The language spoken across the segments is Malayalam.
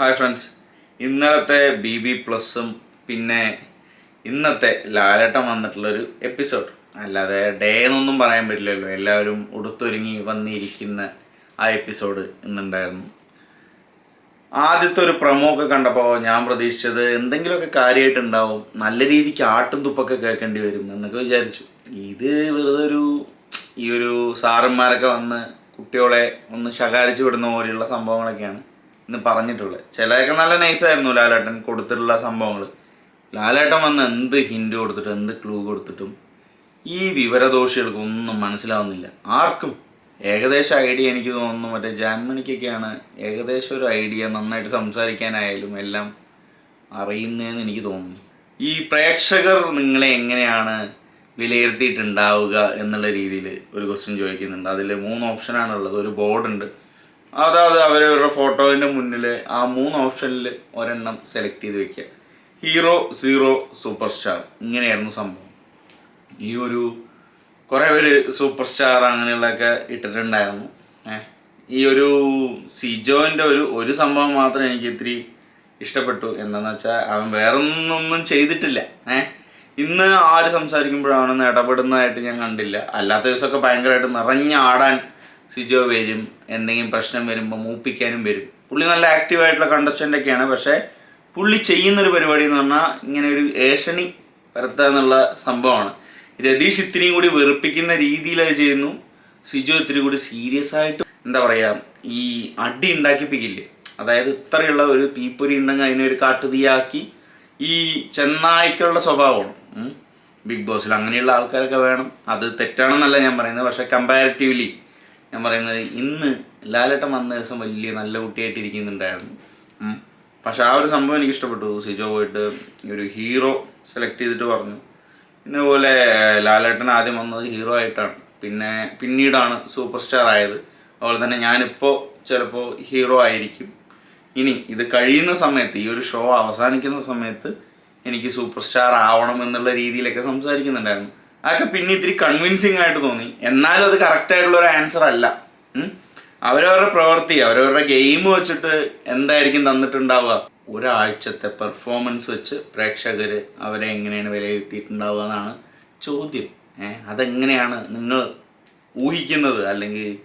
ഹായ് ഫ്രണ്ട്സ് ഇന്നലത്തെ ബി ബി പ്ലസും പിന്നെ ഇന്നത്തെ ലാലേട്ടം വന്നിട്ടുള്ളൊരു എപ്പിസോഡ് അല്ലാതെ ഡേ എന്നൊന്നും പറയാൻ പറ്റില്ലല്ലോ. എല്ലാവരും ഉടുത്തൊരുങ്ങി വന്നിരിക്കുന്ന ആ എപ്പിസോഡ് ഇന്നുണ്ടായിരുന്നു. ആദ്യത്തെ ഒരു പ്രൊമോ ഒക്കെ കണ്ടപ്പോൾ ഞാൻ പ്രതീക്ഷിച്ചത് എന്തെങ്കിലുമൊക്കെ കാര്യമായിട്ടുണ്ടാവും നല്ല രീതിക്ക് ആട്ടും തുപ്പൊക്കെ കേൾക്കേണ്ടി വരും എന്നൊക്കെ വിചാരിച്ചു. ഇത് വെറുതെ ഒരു ഈ ഒരു സാറന്മാരൊക്കെ വന്ന് കുട്ടികളെ ഒന്ന് ശകാരിച്ചു വിടുന്ന പോലെയുള്ള സംഭവങ്ങളൊക്കെയാണ്. ഇന്ന് പറഞ്ഞിട്ടുള്ളത് ചിലതൊക്കെ നല്ല നൈസായിരുന്നു ലാലേട്ടൻ കൊടുത്തിട്ടുള്ള സംഭവങ്ങൾ ലാലേട്ടൻ വന്ന് എന്ത് ഹിൻഡ് കൊടുത്തിട്ടും എന്ത് ക്ലൂ കൊടുത്തിട്ടും ഈ വിവരദോഷികൾക്ക് ഒന്നും മനസ്സിലാവുന്നില്ല. ആർക്കും? ഏകദേശം ഐഡിയ എനിക്ക് തോന്നുന്നു. മറ്റേ ജാൻമണിക്കൊക്കെയാണ് ഏകദേശം ഒരു ഐഡിയ നന്നായിട്ട് സംസാരിക്കാനായാലും എല്ലാം അറിയുന്നതെന്ന് എനിക്ക് തോന്നുന്നു. ഈ പ്രേക്ഷകർ നിങ്ങളെ എങ്ങനെയാണ് വിലയിരുത്തിയിട്ടുണ്ടാവുക എന്നുള്ള രീതിയിൽ ഒരു ക്വസ്റ്റ്യൻ ചോദിക്കുന്നുണ്ട്. അതിൽ മൂന്ന് ഓപ്ഷനാണുള്ളത് ഒരു ബോർഡുണ്ട് അതായത് അവരവരുടെ ഫോട്ടോവിന്റെ മുന്നിൽ ആ മൂന്ന് ഓപ്ഷനിൽ ഒരെണ്ണം സെലക്ട് ചെയ്ത് വെക്കുക ഹീറോ സീറോ സൂപ്പർ സ്റ്റാർ ഇങ്ങനെയായിരുന്നു സംഭവം. ഈ ഒരു കുറേ പേര് സൂപ്പർ സ്റ്റാർ അങ്ങനെയുള്ളതൊക്കെ ഇട്ടിട്ടുണ്ടായിരുന്നു. ഈ ഒരു സിജോന്റെ ഒരു ഒരു സംഭവം മാത്രം എനിക്ക് ഇത്തിരി ഇഷ്ടപ്പെട്ടു. എന്താണെന്ന് വെച്ചാൽ അവൻ വേറൊന്നൊന്നും ചെയ്തിട്ടില്ല. ഏഹ് ഇന്ന് ആര് സംസാരിക്കുമ്പോഴാണെന്ന് ഇടപെടുന്നതായിട്ട് ഞാൻ കണ്ടില്ല. അല്ലാത്ത ദിവസമൊക്കെ ഭയങ്കരമായിട്ട് നിറഞ്ഞാടാൻ സിജോ വരും എന്തെങ്കിലും പ്രശ്നം വരുമ്പോൾ മൂപ്പിക്കാനും വരും. പുള്ളി നല്ല ആക്റ്റീവായിട്ടുള്ള കണ്ടസ്റ്റന്റ് ഒക്കെയാണ്. പക്ഷേ പുള്ളി ചെയ്യുന്നൊരു പരിപാടി എന്ന് പറഞ്ഞാൽ ഇങ്ങനെ ഒരു ഏഷണി പരത്തുക എന്നുള്ള സംഭവമാണ്. രതീഷ് ഇത്തിരിയും കൂടി വെറുപ്പിക്കുന്ന രീതിയിലത് ചെയ്യുന്നു. സിജോ ഇത്തിരി കൂടി സീരിയസ് ആയിട്ട് എന്താ പറയുക ഈ അടി ഉണ്ടാക്കിപ്പിക്കില്ലേ? അതായത് ഇത്രയുള്ള ഒരു തീപ്പൊരി ഉണ്ടെങ്കിൽ അതിനെ ഒരു കാട്ടുതീയാക്കി ഈ ചെന്നായ്ക്കുള്ള സ്വഭാവമാണ്. ബിഗ് ബോസിൽ അങ്ങനെയുള്ള ആൾക്കാരൊക്കെ വേണം. അത് തെറ്റാണെന്നല്ല ഞാൻ പറയുന്നത്. പക്ഷേ കമ്പാരിറ്റീവ്ലി ഞാൻ പറയുന്നത് ഇന്ന് ലാലേട്ടൻ വന്ന ദിവസം വലിയ നല്ല കുട്ടിയായിട്ട് ഇരിക്കുന്നുണ്ടായിരുന്നു. പക്ഷെ ആ ഒരു സംഭവം എനിക്ക് ഇഷ്ടപ്പെട്ടു. സിജോ പോയിട്ട് ഒരു ഹീറോ സെലക്ട് ചെയ്തിട്ട് പറഞ്ഞു. പിന്നെ പോലെ ലാലേട്ടൻ ആദ്യം വന്നത് ഹീറോ ആയിട്ടാണ്. പിന്നെ പിന്നീടാണ് സൂപ്പർ സ്റ്റാർ ആയത്. അതുപോലെ തന്നെ ഞാനിപ്പോൾ ചിലപ്പോൾ ഹീറോ ആയിരിക്കും. ഇനി ഇത് കഴിയുന്ന സമയത്ത് ഈ ഒരു ഷോ അവസാനിക്കുന്ന സമയത്ത് എനിക്ക് സൂപ്പർ സ്റ്റാർ ആവണം എന്നുള്ള രീതിയിലൊക്കെ സംസാരിക്കുന്നുണ്ടായിരുന്നു. അതൊക്കെ പിന്നെ ഇത്തിരി കൺവിൻസിങ് ആയിട്ട് തോന്നി. എന്നാലും അത് കറക്റ്റ് ആയിട്ടുള്ള ഒരു ആൻസർ അല്ല. അവരവരുടെ പ്രവൃത്തി അവരവരുടെ ഗെയിം വെച്ചിട്ട് എന്തായിരിക്കും തന്നിട്ടുണ്ടാവുക? ഒരാഴ്ചത്തെ പെർഫോമൻസ് വെച്ച് പ്രേക്ഷകർ അവരെ എങ്ങനെയാണ് വിലയിരുത്തിയിട്ടുണ്ടാവുക എന്നാണ് ചോദ്യം. ഏഹ് അതെങ്ങനെയാണ് നിങ്ങൾ ഊഹിക്കുന്നത്? അല്ലെങ്കിൽ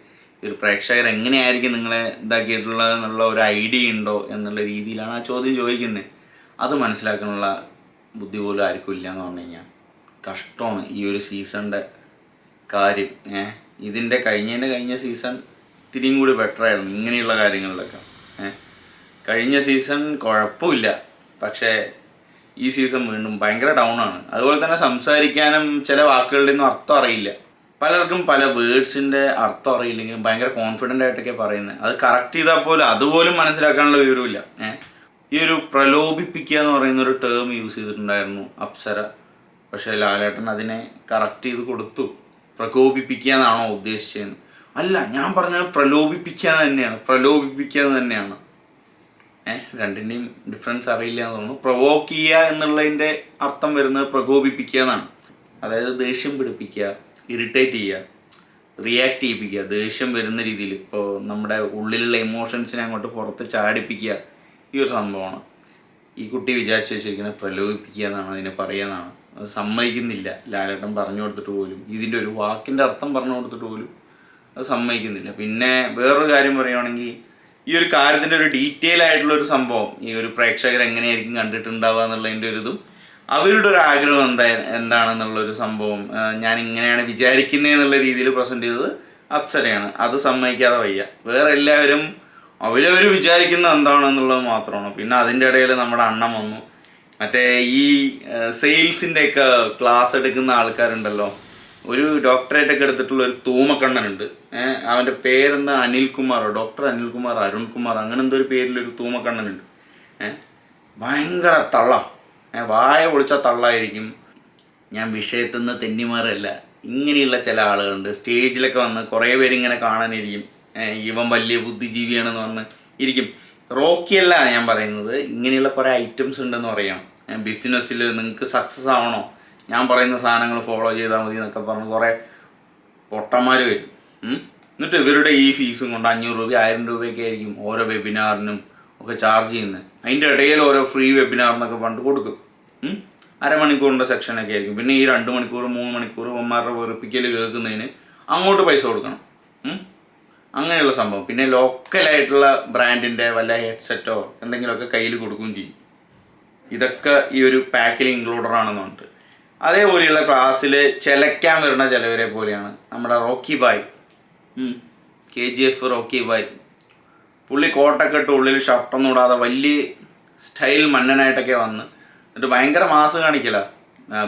ഒരു പ്രേക്ഷകർ എങ്ങനെയായിരിക്കും നിങ്ങളെ ഇതാക്കിയിട്ടുള്ളത് എന്നുള്ള ഒരു ഐഡിയ ഉണ്ടോ എന്നുള്ള രീതിയിലാണ് ആ ചോദ്യം ചോദിക്കുന്നത്. അത് മനസ്സിലാക്കാനുള്ള ബുദ്ധി പോലും ആർക്കും ഇല്ല എന്ന് പറഞ്ഞു കഴിഞ്ഞാൽ. കഷ്ടമാണ് ഈ ഒരു സീസണിന്റെ കാര്യം. ഏഹ് ഇതിന്റെ കഴിഞ്ഞതിന്റെ കഴിഞ്ഞ സീസൺ ഇത്തിരിയും കൂടി ബെറ്റർ ആയിരുന്നു ഇങ്ങനെയുള്ള കാര്യങ്ങളിലൊക്കെ. കഴിഞ്ഞ സീസൺ കുഴപ്പമില്ല പക്ഷേ ഈ സീസൺ വീണ്ടും ഭയങ്കര ഡൗൺ ആണ്. അതുപോലെ തന്നെ സംസാരിക്കാനും ചില വാക്കുകളുടെ ഒന്നും അർത്ഥം അറിയില്ല. പലർക്കും പല വേർഡ്സിന്റെ അർത്ഥം അറിയില്ലെങ്കിലും ഭയങ്കര കോൺഫിഡന്റ് ആയിട്ടൊക്കെ പറയുന്നത്. അത് കറക്റ്റ് ചെയ്താൽ പോലും അതുപോലും മനസ്സിലാക്കാനുള്ള വിവരമില്ല ഏഹ് ഈ ഒരു പ്രലോഭിപ്പിക്കുക എന്ന് പറയുന്ന ഒരു ടേം യൂസ് ചെയ്തിട്ടുണ്ടായിരുന്നു അപ്സര. പക്ഷേ ലാലേട്ടൻ അതിനെ കറക്റ്റ് ചെയ്ത് കൊടുത്തു. പ്രകോപിപ്പിക്കുക എന്നാണോ ഉദ്ദേശിച്ചതെന്ന് അല്ല ഞാൻ പറഞ്ഞത് പ്രലോഭിപ്പിക്കുക തന്നെയാണ്. പ്രലോഭിപ്പിക്കുക തന്നെയാണ്. ഏഹ് രണ്ടിന്റെയും ഡിഫറൻസ് അറിയില്ല എന്ന് തോന്നുന്നു. പ്രൊവോക്ക് ചെയ്യുക എന്നുള്ളതിന്റെ അർത്ഥം വരുന്നത് പ്രകോപിപ്പിക്കുക എന്നാണ്. അതായത് ദേഷ്യം പിടിപ്പിക്കുക ഇറിറ്റേറ്റ് ചെയ്യുക റിയാക്ട് ചെയ്യിപ്പിക്കുക ദേഷ്യം വരുന്ന രീതിയിൽ. ഇപ്പോൾ നമ്മുടെ ഉള്ളിലുള്ള ഇമോഷൻസിനെ അങ്ങോട്ട് പുറത്ത് ചാടിപ്പിക്കുക ഈ ഒരു സംഭവമാണ്. ഈ കുട്ടി വിചാരിച്ചു വെച്ചിരിക്കുന്നത് പ്രലോഭിപ്പിക്കുക എന്നാണ് അതിനെ പറയുന്നതാണ് അത് സമ്മതിക്കുന്നില്ല. ലാലേട്ടൻ പറഞ്ഞു കൊടുത്തിട്ട് പോലും. ഇതിന്റെ ഒരു വാക്കിന്റെ അർത്ഥം പറഞ്ഞു കൊടുത്തിട്ട് പോലും അത് സമ്മതിക്കുന്നില്ല. പിന്നെ വേറൊരു കാര്യം പറയുകയാണെങ്കിൽ ഈ ഒരു കാര്യത്തിന്റെ ഒരു ഡീറ്റെയിൽ ആയിട്ടുള്ള ഒരു സംഭവം ഈ ഒരു പ്രേക്ഷകർ എങ്ങനെയായിരിക്കും കണ്ടിട്ടുണ്ടാവുക എന്നുള്ളതിന്റെ ഒരു ഇതും അവരുടെ ഒരു ആഗ്രഹം എന്താ എന്താണെന്നുള്ളൊരു സംഭവം ഞാൻ ഇങ്ങനെയാണ് വിചാരിക്കുന്നത് എന്നുള്ള രീതിയിൽ പ്രസന്റ് ചെയ്തത് അപ്സരയാണ്. അത് സമ്മതിക്കാതെ വയ്യ. വേറെ എല്ലാവരും അവരവർ വിചാരിക്കുന്നത് എന്താണെന്നുള്ളത് മാത്രമാണ്. പിന്നെ അതിന്റെ ഇടയിൽ നമ്മുടെ അണ്ണം വന്നു. മറ്റേ ഈ സെയിൽസിന്റെ ഒക്കെ ക്ലാസ് എടുക്കുന്ന ആൾക്കാരുണ്ടല്ലോ. ഒരു ഡോക്ടറേറ്റ് ഒക്കെ എടുത്തിട്ടുള്ള ഒരു തൂമക്കണ്ണനുണ്ട്. അവന്റെ പേരെന്താ? അനിൽകുമാറോ? ഡോക്ടർ അനിൽകുമാർ അരുൺകുമാർ അങ്ങനെ എന്തോ ഒരു പേരിലൊരു തൂമക്കണ്ണനുണ്ട്. ഭയങ്കര തള്ള. വായ പൊളിച്ച തള്ളായിരിക്കും. ഞാൻ വിഷയത്തിൽ നിന്ന് തെന്നിമാറല്ല. ഇങ്ങനെയുള്ള ചില ആളുകളുണ്ട്. സ്റ്റേജിലൊക്കെ വന്ന് കുറേ പേരിങ്ങനെ കാണാനിരിക്കും. ഇവൻ വലിയ ബുദ്ധിജീവിയാണെന്ന് പറഞ്ഞ് ഇരിക്കും. റോക്കി അല്ല ഞാൻ പറയുന്നത്. ഇങ്ങനെയുള്ള കുറേ ഐറ്റംസ് ഉണ്ടെന്ന് പറയാം. ബിസിനസ്സിൽ നിങ്ങൾക്ക് സക്സസ് ആവണോ? ഞാൻ പറയുന്ന സാധനങ്ങൾ ഫോളോ ചെയ്താൽ മതി എന്നൊക്കെ പറഞ്ഞ് കുറേ പൊട്ടന്മാർ വരും. എന്നിട്ട് ഇവരുടെ ഈ ഫീസും കൊണ്ട് അഞ്ഞൂറ് രൂപ ആയിരം രൂപയൊക്കെ ആയിരിക്കും ഓരോ വെബിനാറിനും ഒക്കെ ചാർജ് ചെയ്യുന്നത് അതിന്റെ ഇടയിൽ ഓരോ ഫ്രീ വെബിനാർ എന്നൊക്കെ പണ്ട് കൊടുക്കും. അരമണിക്കൂറിന്റെ സെക്ഷനൊക്കെ ആയിരിക്കും. പിന്നെ ഈ രണ്ട് മണിക്കൂർ മൂന്ന് മണിക്കൂർ ഒന്മാരുടെ വെറുപ്പിക്കൽ കേൾക്കുന്നതിന് അങ്ങോട്ട് പൈസ കൊടുക്കണം. അങ്ങനെയുള്ള സംഭവം. പിന്നെ ലോക്കലായിട്ടുള്ള ബ്രാൻഡിന്റെ വല്ല ഹെഡ്സെറ്റോ എന്തെങ്കിലുമൊക്കെ കയ്യിൽ കൊടുക്കുകയും ചെയ്യും. ഇതൊക്കെ ഈ ഒരു പാക്കിൽ ഇൻക്ലൂഡർ ആണെന്നുണ്ട് അതേപോലെയുള്ള ക്ലാസ്സിൽ ചിലക്കാൻ വരുന്ന ചിലവരെ പോലെയാണ് നമ്മുടെ Rocky Bhai. K G F Rocky Bhai. പുള്ളി കോട്ടൊക്കെ ഇട്ട് ഉള്ളിൽ ഷർട്ടൊന്നും ഇടാതെ വലിയ സ്റ്റൈൽ മണ്ണനായിട്ടൊക്കെ വന്ന്. എന്നിട്ട് ഭയങ്കര മാസം കാണിക്കല.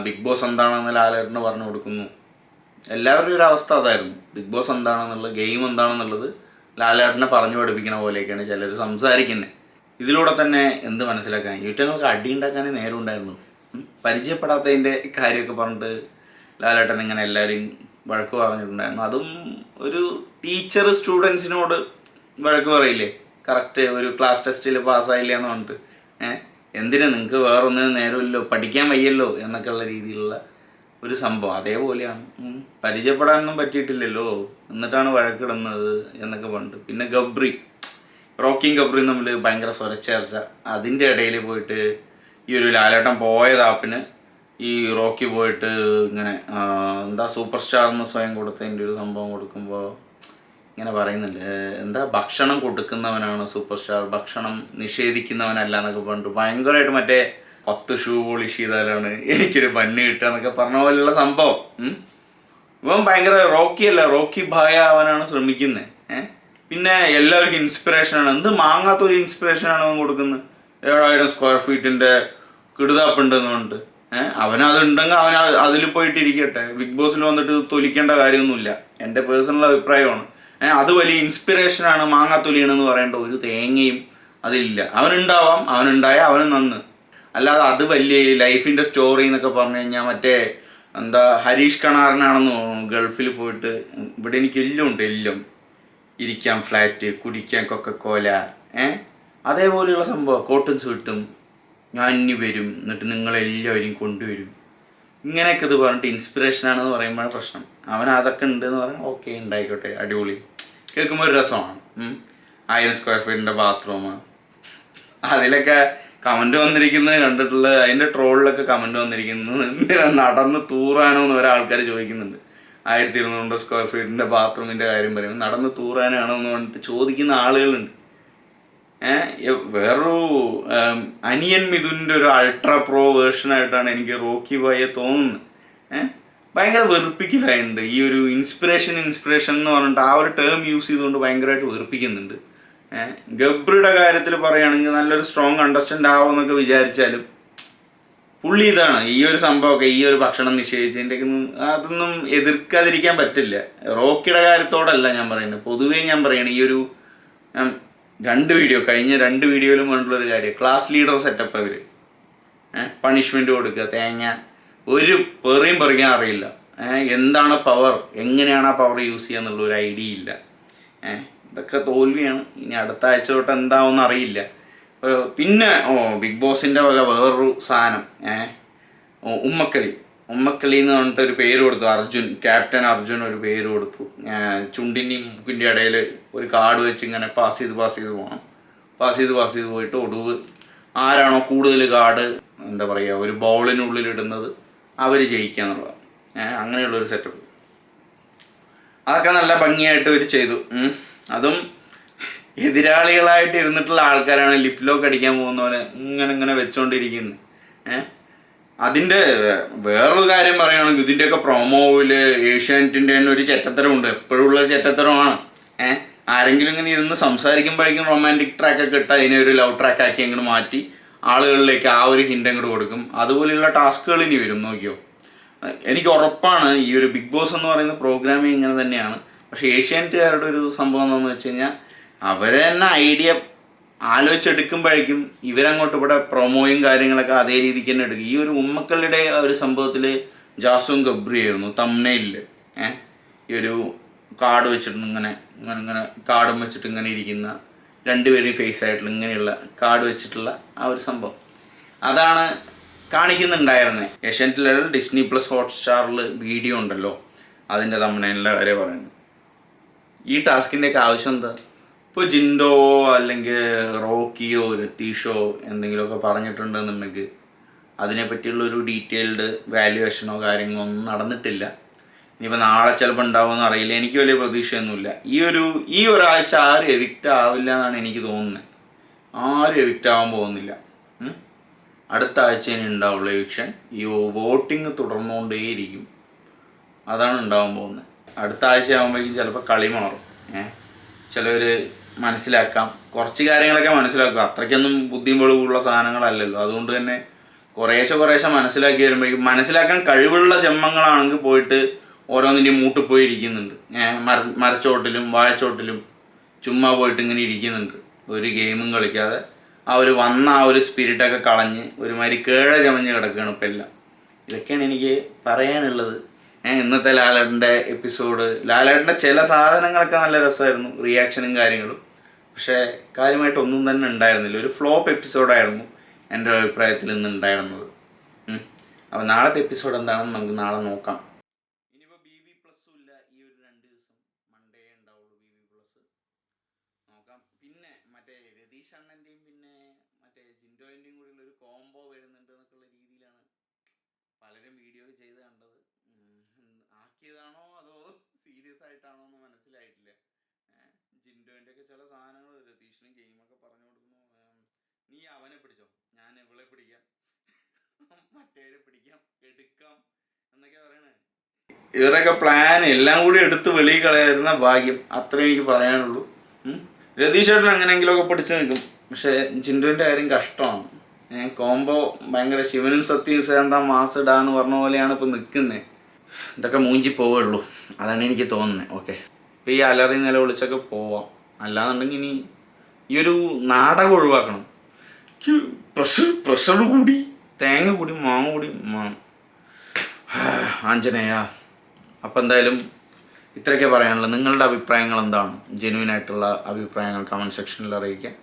ബിഗ് ബോസ് എന്താണെന്ന് ലാലേട്ടന് പറഞ്ഞു കൊടുക്കുന്നു. എല്ലാവരുടെയും ഒരു അവസ്ഥ അതായിരുന്നു. ബിഗ് ബോസ് എന്താണെന്നുള്ളത് ഗെയിം എന്താണെന്നുള്ളത് ലാലേട്ടനെ പറഞ്ഞു പഠിപ്പിക്കുന്ന പോലെയൊക്കെയാണ് ചിലർ സംസാരിക്കുന്നത് ഇതിലൂടെ തന്നെ എന്ത് മനസ്സിലാക്കാൻ? യൂറ്റങ്ങൾക്ക് അടി ഉണ്ടാക്കാനേ നേരം ഉണ്ടായിരുന്നു. പരിചയപ്പെടാത്തതിന്റെ കാര്യമൊക്കെ പറഞ്ഞിട്ട് ലാലേട്ടൻ ഇങ്ങനെ എല്ലാവരെയും വഴക്ക് പറഞ്ഞിട്ടുണ്ടായിരുന്നു. അതും ഒരു ടീച്ചർ സ്റ്റുഡൻസിനോട് വഴക്ക് പറയില്ലേ? കറക്റ്റ് ഒരു ക്ലാസ് ടെസ്റ്റിൽ പാസ്സായില്ല എന്ന് പറഞ്ഞിട്ട്. ഏഹ് എന്തിനാ? നിങ്ങൾക്ക് വേറൊന്നിനും നേരമില്ലല്ലോ. പഠിക്കാൻ വയ്യല്ലോ എന്നൊക്കെയുള്ള രീതിയിലുള്ള ഒരു സംഭവം. അതേപോലെയാണ്. പരിചയപ്പെടാനൊന്നും പറ്റിയിട്ടില്ലല്ലോ. എന്നിട്ടാണ് വഴക്കിടുന്നത് എന്നൊക്കെ പണ്ട്. പിന്നെ ഗബ്രി. റോക്കിയും ഗബ്രിയും തമ്മിൽ ഭയങ്കര സ്വരച്ചേർച്ച. അതിന്റെ ഇടയിൽ പോയിട്ട് ഈ ഒരു ലാലേട്ടൻ പോയ താപ്പിന് ഈ റോക്കി പോയിട്ട് ഇങ്ങനെ എന്താ സൂപ്പർ സ്റ്റാർ എന്ന് സ്വയം കൊടുത്തതിന്റെ ഒരു സംഭവം കൊടുക്കുമ്പോൾ ഇങ്ങനെ പറയുന്നില്ല എന്താ ഭക്ഷണം കൊടുക്കുന്നവനാണ് സൂപ്പർ സ്റ്റാർ. ഭക്ഷണം നിഷേധിക്കുന്നവനല്ല എന്നൊക്കെ പറഞ്ഞിട്ട് ഭയങ്കരമായിട്ട് മറ്റേ പത്ത് ഷൂ പോളിഷ് ചെയ്താലാണ് എനിക്കൊരു ബന്ന് കിട്ടുക എന്നൊക്കെ പറഞ്ഞ പോലെയുള്ള സംഭവം. ഇവൻ ഭയങ്കര റോക്കി അല്ല റോക്കി ഭായ ആവാനാണ് ശ്രമിക്കുന്നത് ഏഹ് പിന്നെ എല്ലാവർക്കും ഇൻസ്പിറേഷനാണ് എന്ത് മാങ്ങാത്തൊരു ഇൻസ്പിറേഷനാണ് അവൻ കൊടുക്കുന്നത്? ഏഴായിരം സ്ക്വയർ ഫീറ്റിന്റെ കിടുതാപ്പുണ്ടെന്ന് പറഞ്ഞിട്ട്. ഏഹ് അവനത് ഉണ്ടെങ്കിൽ അവൻ അതിൽ പോയിട്ട് ഇരിക്കട്ടെ ബിഗ് ബോസിൽ വന്നിട്ട് തൊലിക്കേണ്ട കാര്യമൊന്നുമില്ല. എന്റെ പേഴ്സണൽ അഭിപ്രായമാണ്. ഏഹ് അത് വലിയ ഇൻസ്പിറേഷനാണ് മാങ്ങാത്തൊലിയണെന്ന് പറയേണ്ട ഒരു തേങ്ങയും അതിലില്ല. അവനുണ്ടാവാം അവനുണ്ടായ അവന് നന്ന്. അല്ലാതെ അത് വലിയ ലൈഫിന്റെ സ്റ്റോറി എന്നൊക്കെ പറഞ്ഞു കഴിഞ്ഞാൽ മറ്റേ എന്താ ഹരീഷ് കണാറിനാണെന്ന് തോന്നുന്നു. ഗൾഫിൽ പോയിട്ട് ഇവിടെ എനിക്ക് എല്ലാം ഉണ്ട് എല്ലാം. ഇരിക്കാൻ ഫ്ലാറ്റ് കുടിക്കാം കൊക്കക്കോല ഏ? അതേപോലെയുള്ള സംഭവം. കോട്ടൺ സ്വീട്ടും. ഞാൻ ഇനി വരും. എന്നിട്ട് നിങ്ങളെല്ലാവരും കൊണ്ടുവരും. ഇങ്ങനെയൊക്കെ ഇത് പറഞ്ഞിട്ട് ഇൻസ്പിറേഷൻ ആണെന്ന് പറയുമ്പോൾ പ്രശ്നം. അവൻ അതൊക്കെ ഉണ്ട് എന്ന് പറഞ്ഞാൽ ഓക്കെ ഉണ്ടായിക്കോട്ടെ. അടിപൊളി. കേൾക്കുമ്പോൾ ഒരു രസമാണ്. ആയിരം സ്ക്വയർ ഫീറ്റിന്റെ ബാത്റൂം അതിലൊക്കെ കമന്റ് വന്നിരിക്കുന്നത് കണ്ടിട്ടുള്ള അതിന്റെ ട്രോളിലൊക്കെ കമന്റ് വന്നിരിക്കുന്നത് നടന്ന് തൂറാനോ എന്ന് ഒരാൾക്കാർ ചോദിക്കുന്നുണ്ട്. ആയിരത്തി ഇരുന്നൂറ് സ്ക്വയർ ഫീറ്റിന്റെ ബാത്റൂമിന്റെ കാര്യം പറയുമ്പോൾ നടന്ന് തൂറാനാണോ എന്ന് പറഞ്ഞിട്ട് ചോദിക്കുന്ന ആളുകളുണ്ട്. വേറൊരു അനിയൻ മിഥുന്റെ ഒരു അൾട്രാ പ്രോ വേർഷൻ ആയിട്ടാണ് എനിക്ക് റോക്കി ബോയെ തോന്നുന്നത്. ഏഹ് ഭയങ്കര വെറുപ്പിക്കലായിട്ടുണ്ട് ഈ ഒരു ഇൻസ്പിറേഷൻ ഇൻസ്പിറേഷൻ എന്ന് പറഞ്ഞിട്ട് ആ ഒരു ടേം യൂസ് ചെയ്തുകൊണ്ട് ഭയങ്കരമായിട്ട് വെറുപ്പിക്കുന്നുണ്ട്. ഗബ്രിയുടെ കാര്യത്തിൽ പറയുകയാണെങ്കിൽ നല്ലൊരു സ്ട്രോങ് അണ്ടർസ്റ്റാൻഡ് ആവുമെന്നൊക്കെ വിചാരിച്ചാലും പുള്ളി ഇതാണ് ഈ ഒരു സംഭവമൊക്കെ ഈ ഒരു ഭക്ഷണം നിഷേധിച്ചതിന്റെ അതൊന്നും എതിർക്കാതിരിക്കാൻ പറ്റില്ല. റോക്കിയുടെ കാര്യത്തോടല്ല ഞാൻ പറയുന്നത്. പൊതുവേ ഞാൻ പറയുന്നത് ഈ ഒരു രണ്ട് വീഡിയോ കഴിഞ്ഞ രണ്ട് വീഡിയോയിലും കണ്ടുള്ളൊരു കാര്യം ക്ലാസ് ലീഡർ സെറ്റപ്പ് അവർ പണിഷ്മെന്റ് കൊടുക്കുക തേങ്ങ. ഒരു പെറിയും പറിക്കാൻ അറിയില്ല. എന്താണ് പവർ എങ്ങനെയാണ് ആ പവർ യൂസ് ചെയ്യുക എന്നുള്ള ഒരു ഐഡിയ ഇല്ല. ഇതൊക്കെ തോൽവിയാണ്. ഇനി അടുത്ത ആഴ്ച തൊട്ട് എന്താവുമെന്ന് അറിയില്ല. പിന്നെ ഓ ബിഗ് ബോസിന്റെ വക വേറൊരു സാധനം ഓ, ഉമ്മക്കളി. ഉമ്മക്കളി എന്ന് പറഞ്ഞിട്ട് ഒരു പേര് കൊടുത്തു. അർജുൻ ക്യാപ്റ്റൻ അർജുൻ ഒരു പേര് കൊടുത്തു. ചുണ്ടിന്റെയും മൂക്കിന്റെ ഇടയിൽ ഒരു കാർഡ് വെച്ച് ഇങ്ങനെ പാസ് ചെയ്ത് പാസ് ചെയ്ത് പോകണം പാസ് ചെയ്ത് പാസ് ചെയ്ത് പോയിട്ട് ഒടുവ്. ആരാണോ കൂടുതൽ കാർഡ് എന്താ പറയുക ഒരു ബൗളിനുള്ളിൽ ഇടുന്നത് അവർ ജയിക്കുക എന്നുള്ളതാണ്. അങ്ങനെയുള്ളൊരു സെറ്റപ്പ് അതൊക്കെ നല്ല ഭംഗിയായിട്ട് ഇവർ ചെയ്തു. അതും എതിരാളികളായിട്ട് ഇരുന്നിട്ടുള്ള ആൾക്കാരാണ് ലിപ് ലോക്ക് അടിക്കാൻ പോകുന്നവന് ഇങ്ങനെ ഇങ്ങനെ വെച്ചോണ്ടിരിക്കുന്നത് ഏഹ് അതിന്റെ വേറൊരു കാര്യം പറയുകയാണെങ്കിൽ ഇതിന്റെയൊക്കെ പ്രൊമോയിൽ ഏഷ്യാനെറ്റിന്റെ തന്നെ ഒരു ചെറ്റത്തരമുണ്ട് എപ്പോഴും ഉള്ള ഒരു ചെറ്റത്തരമാണ് ഏഹ് ആരെങ്കിലും ഇങ്ങനെ ഇരുന്ന് സംസാരിക്കുമ്പോഴേക്കും റൊമാന്റിക് ട്രാക്കൊക്കെ ഇട്ട് അതിനെ ഒരു ലവ് ട്രാക്ക് ആക്കി അങ്ങോട്ട് മാറ്റി ആളുകളിലേക്ക് ആ ഒരു ഹിന്റ് അങ്ങോട്ട് കൊടുക്കും. അതുപോലെയുള്ള ടാസ്കുകൾ ഇനി വരും നോക്കിയോ. എനിക്ക് ഉറപ്പാണ് ഈ ഒരു ബിഗ് ബോസ് എന്ന് പറയുന്ന പ്രോഗ്രാമിങ് ഇങ്ങനെ തന്നെയാണ്. പക്ഷേ ഏഷ്യാനെറ്റുകാരുടെ ഒരു സംഭവം എന്താണെന്ന് വെച്ച് കഴിഞ്ഞാൽ അവരെ തന്നെ ഐഡിയ ആലോചിച്ചെടുക്കുമ്പോഴേക്കും ഇവരങ്ങോട്ട് ഇവിടെ പ്രൊമോയും കാര്യങ്ങളൊക്കെ അതേ രീതിക്ക് തന്നെ എടുക്കും. ഈ ഒരു ഉമ്മക്കളുടെ ഒരു സംഭവത്തിൽ ജാസും ഗബ്രിയായിരുന്നു തമ്മനയിൽ ഏഹ് ഈ ഒരു കാർഡ് വെച്ചിട്ട് ഇങ്ങനെ ഇങ്ങനെ ഇങ്ങനെ കാർഡും വെച്ചിട്ട് ഇങ്ങനെ ഇരിക്കുന്ന രണ്ടുപേരും ഫേസ് ആയിട്ടുള്ള ഇങ്ങനെയുള്ള കാർഡ് വെച്ചിട്ടുള്ള ആ ഒരു സംഭവം. അതാണ് കാണിക്കുന്നുണ്ടായിരുന്നത് ഏഷ്യൻ ഏഷ്യാനെറ്റിലുള്ള ഡിസ്നി പ്ലസ് ഹോട്ട്സ്റ്റാറിൽ വീഡിയോ ഉണ്ടല്ലോ അതിന്റെ തമ്മനയിലെ വരെ പറയുന്നത്. ഈ ടാസ്കിന്റെയൊക്കെ ആവശ്യം എന്താ? ഇപ്പോൾ ജിൻഡോ അല്ലെങ്കിൽ റോക്കിയോ രതീഷോ എന്തെങ്കിലുമൊക്കെ പറഞ്ഞിട്ടുണ്ടെന്നുണ്ടെങ്കിൽ അതിനെ പറ്റിയുള്ള ഒരു ഡീറ്റെയിൽഡ് വാല്യുവേഷനോ കാര്യങ്ങളോ ഒന്നും നടന്നിട്ടില്ല. ഇനിയിപ്പോൾ നാളെ ചിലപ്പോൾ ഉണ്ടാവുമെന്ന് അറിയില്ല. എനിക്ക് വലിയ പ്രതീക്ഷയൊന്നുമില്ല. ഈ ഒരു ഈ ഒരാഴ്ച ആരും എവിക്റ്റ് ആവില്ല എന്നാണ് എനിക്ക് തോന്നുന്നത് ആരും എവിക്റ്റ് ആവാൻ പോകുന്നില്ല. അടുത്ത ആഴ്ച ഇനി ഉണ്ടാവുള്ളൂ എവിക്ഷൻ ഈ വോട്ടിങ് തുടർന്നുകൊണ്ടേയിരിക്കും അതാണ് ഉണ്ടാവാൻ പോകുന്നത് അടുത്ത ആഴ്ച ആകുമ്പോഴേക്കും ചിലപ്പോൾ കളി മാറും. ഏഹ് ചിലവർ മനസ്സിലാക്കാം. കുറച്ച് കാര്യങ്ങളൊക്കെ മനസ്സിലാക്കും. അത്രയ്ക്കൊന്നും ബുദ്ധിമുട്ടുള്ള സാധനങ്ങളല്ലല്ലോ. അതുകൊണ്ട് തന്നെ കുറേശ്ശെ കുറേശ്ശെ മനസ്സിലാക്കി വരുമ്പോഴേക്കും മനസ്സിലാക്കാൻ കഴിവുള്ള ജന്മങ്ങളാണെങ്കിൽ പോയിട്ട് ഓരോന്നിന്റെയും മൂട്ടിൽ പോയി ഇരിക്കുന്നുണ്ട്. മര മരച്ചോട്ടിലും വാഴച്ചോട്ടിലും ചുമ്മാ പോയിട്ട് ഇങ്ങനെ ഇരിക്കുന്നുണ്ട്. ഒരു ഗെയിമും കളിക്കാതെ ആ ഒരു വന്ന ആ ഒരു സ്പിരിറ്റൊക്കെ കളഞ്ഞ് ഒരുമാതിരി കേഴ ചമഞ്ഞ് കിടക്കുകയാണ് ഇപ്പം എല്ലാം. ഇതൊക്കെയാണ് എനിക്ക് പറയാനുള്ളത്. ഇന്നത്തെ ലാലേട്ടന്റെ എപ്പിസോഡ്. ലാലേട്ടന്റെ ചില സാധനങ്ങളൊക്കെ നല്ല രസമായിരുന്നു റിയാക്ഷനും കാര്യങ്ങളും. പക്ഷേ കാര്യമായിട്ട് ഒന്നും തന്നെ ഉണ്ടായിരുന്നില്ല. ഒരു ഫ്ലോപ്പ് എപ്പിസോഡായിരുന്നു എന്റെ അഭിപ്രായത്തിൽ ഇന്ന് ഉണ്ടായിരുന്നത്. അപ്പോൾ നാളത്തെ എപ്പിസോഡ് എന്താണെന്ന് നമുക്ക് നാളെ നോക്കാം. ഇനിയിപ്പോൾ ബി ബി പ്ലസ്സും ഇല്ല. ഈ ഒരു രണ്ട് ദിവസം മൺഡേ ഉണ്ടാവുള്ളൂ ബി പ്ലസ് നോക്കാം. പിന്നെ മറ്റേ രതീഷ് പിന്നെ മറ്റേ ജിൻഡോയിന്റെയും കൂടിയുള്ള ഒരു കോംബോ വരുന്നുണ്ട് എന്നൊക്കെയുള്ള രീതിയിലാണ് പലരും വീഡിയോ ചെയ്ത് കണ്ടത്. ആക്കിയതാണോ അതോ സീരിയസ് ആയിട്ടാണോ എന്ന് മനസ്സിലായിട്ടില്ല. ജിൻഡോന്റെ ഒക്കെ ചില സാധനങ്ങൾ രതീഷിന് ഗെയിമൊക്കെ പറഞ്ഞു കൊടുക്കുന്നു നീ അവനെ പിടിച്ചോ? ഞാൻ ഇവളെ പിടിക്കാം. മറ്റേരെ പിടിക്കാം. എടുക്കാം. എന്നൊക്കെ പറയണേ. ഇവരൊക്കെ പ്ലാൻ എല്ലാം കൂടി എടുത്ത് വെളിയിൽ കളയായിരുന്ന ഭാഗ്യം അത്രേ എനിക്ക് പറയാനുള്ളൂ. രതീഷ് ചേട്ടൻ എങ്ങനെയെങ്കിലുമൊക്കെ പിടിച്ചു നിൽക്കും. പക്ഷേ ജിൻഡുവിന്റെ കാര്യം കഷ്ടമാണ്. കോംബോ ഭയങ്കര ശിവനും സത്യം സേന്ത മാസ് ഇടാന്ന് പറഞ്ഞ പോലെയാണ് ഇപ്പോൾ നിൽക്കുന്നത് ഇതൊക്കെ മൂഞ്ചി പോവുള്ളൂ അതാണ് എനിക്ക് തോന്നുന്നത് ഓക്കെ ഇപ്പോൾ ഈ അലറി നിലവിളിച്ചൊക്കെ പോവാം. അല്ലാന്നുണ്ടെങ്കിൽ ഇനി ഈ ഒരു നാടകം ഒഴിവാക്കണം. പ്രഷർ പ്രഷർ കൂടി. തേങ്ങ കൂടി മാങ്ങ കൂടി ആഞ്ജനേയ അപ്പം എന്തായാലും ഇത്രയൊക്കെ പറയാനുള്ളത് നിങ്ങളുടെ അഭിപ്രായങ്ങൾ എന്താണ്? ജെനുവിൻ ആയിട്ടുള്ള അഭിപ്രായങ്ങൾ കമന്റ് സെക്ഷനിൽ അറിയിക്കാം.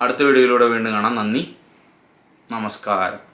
അടുത്ത വീഡിയോയിലൂടെ വീണ്ടും കാണാം. നന്ദി. നമസ്കാരം.